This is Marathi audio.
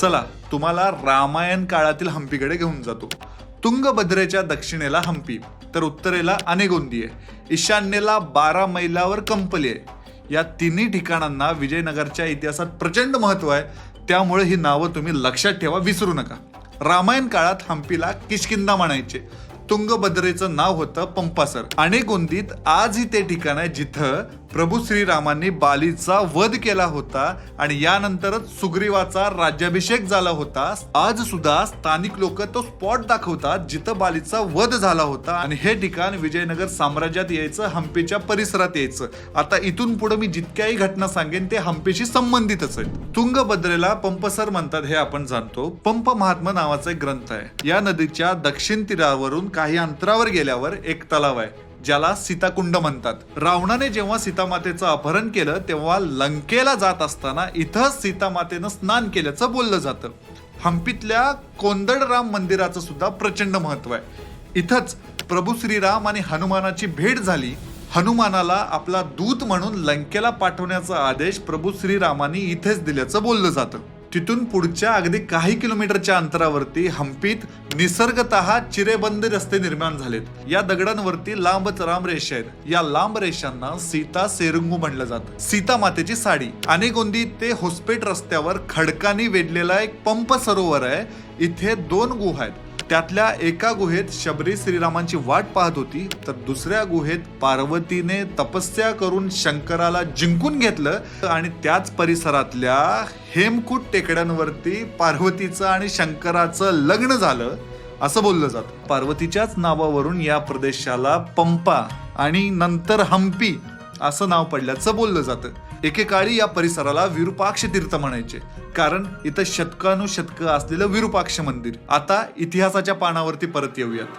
चला तुम्हाला रामायण काळातील हम्पीकडे घेऊन जातो. तुंगभद्रेच्या दक्षिणेला हम्पी तर उत्तरेला अनेगोंदी आहे. ईशान्येला बारा मैलावर कंपली आहे. या तिन्ही ठिकाणांना विजयनगरच्या इतिहासात प्रचंड महत्त्व आहे. त्यामुळे ही नावं तुम्ही लक्षात ठेवा विसरू नका. रामायण काळात हम्पीला किशकिंदा म्हणायचे. तुंगभद्रेचं नाव होतं पंपासर. आणि गोंदीत आजही ते ठिकाण आहे जिथं प्रभू श्रीरामांनी बालीचा वध केला होता आणि यानंतरच सुग्रीवाचा राज्याभिषेक झाला होता. आज सुद्धा स्थानिक लोक तो स्पॉट दाखवतात जिथं बालीचा वध झाला होता. आणि हे ठिकाण विजयनगर साम्राज्यात यायचं हम्पीच्या परिसरात यायचं. आता इथून पुढे मी जितक्याही घटना सांगेन ते हम्पीशी संबंधितच आहेत. तुंगभद्रेला पंपसर म्हणतात हे आपण जाणतो. पंप महात्मा नावाचा एक ग्रंथ आहे. या नदीच्या दक्षिण तीरावरून काही अंतरावर गेल्यावर एक तलाव आहे ज्याला सीताकुंड म्हणतात. रावणाने जेव्हा सीतामातेचं अपहरण केलं तेव्हा लंकेला जात असताना इथं सीतामातेनं स्नान केल्याचं बोललं जातं. हम्पीतल्या कोंदडराम मंदिराचं सुद्धा प्रचंड महत्त्व आहे. इथंच प्रभू श्रीराम आणि हनुमानाची भेट झाली. हनुमानाला आपला दूत म्हणून लंकेला पाठवण्याचा आदेश प्रभू श्रीरामाने इथेच दिल्याचं बोललं जातं. तिथून पुढच्या अगदी काही किलोमीटरच्या अंतरावरती हम्पीत निसर्गत चिरेबंद रस्ते निर्माण झालेत. या दगडांवरती लांबच राम रेषा आहेत. या लांब रेषांना सीता सेरुंगू म्हणलं जातं. सीता मातेची साडी. गोंदी ते होस्पेट रस्त्यावर खडकानी वेढलेला एक पंप सरोवर आहे. इथे दोन गुहा आहेत. त्यातल्या एका गुहेत शबरी श्रीरामांची वाट पाहत होती तर दुसऱ्या गुहेत पार्वतीने तपस्या करून शंकराला जिंकून घेतलं आणि त्याच परिसरातल्या हेमकूट टेकड्यांवरती पार्वतीचं आणि शंकराचं लग्न झालं असं बोललं जातं. पार्वतीच्याच नावावरून या प्रदेशाला पंपा आणि नंतर हम्पी असं नाव पडल्याचं बोललं जातं. एकेकाळी या परिसराला विरूपाक्ष तीर्थ म्हणायचे. कारण इथं शतकानुशतकं असलेलं विरूपाक्ष मंदिर. आता इतिहासाच्या पानावरती परत येऊयात.